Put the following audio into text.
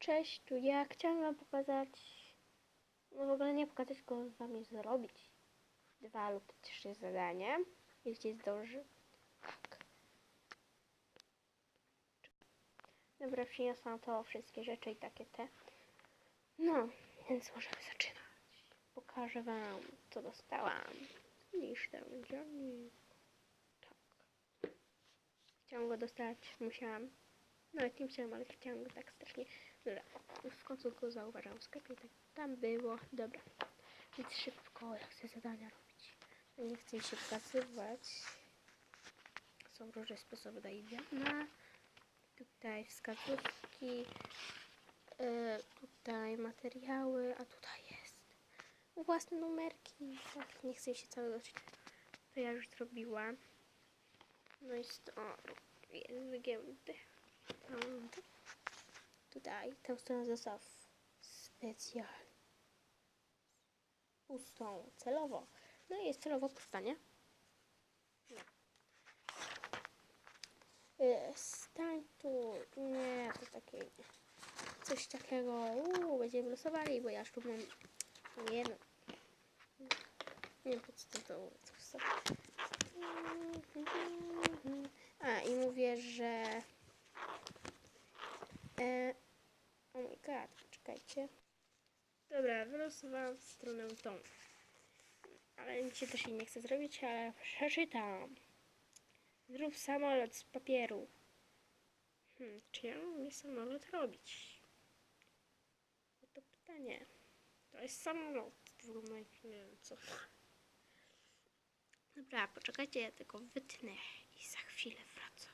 Cześć, tu ja. Chciałam wam pokazać, no w ogóle nie pokazać, tylko z wami zrobić dwa lub trzy zadania, jeśli zdąży. Tak. Dobra, przyniosłam to wszystkie rzeczy i takie te. No, więc możemy zaczynać. Pokażę wam, co dostałam. Ten dziennik. Tak. Chciałam go dostać, musiałam. Nawet nie chciałam, ale chciałam go tak strasznie. Dobra, w końcu go zauważyłam w sklepie. Tak tam było. Dobra. Więc szybko, ja chcę zadania robić. Nie chcę się pokazywać. Są różne sposoby na. Tutaj wskazówki. e, tutaj materiały, a tutaj jest własne numerki. Tak, nie chcę się cały doczyć. To ja już zrobiłam. No i sto... jest wygięty. Tutaj tę stronę zostaw specjalnie. Pustą celowo. No i jest celowo pusta, nie? Nie. Y, Stań tu. Nie, to takie. Coś takiego. Uuu, będziemy losowali, bo ja już tu mam. Nie no. Nie wiem, po co to było. A, i mówię, że. God, czekajcie. Dobra, wylosowałam stronę tą. Ale mi się też nie chce zrobić, ale przeczytam. Zrób samolot z papieru. Hmm, czy ja umiem samolot robić? No to pytanie. To jest samolot. W ogóle nie wiem co. Dobra, poczekajcie, ja tylko wytnę i za chwilę wracam.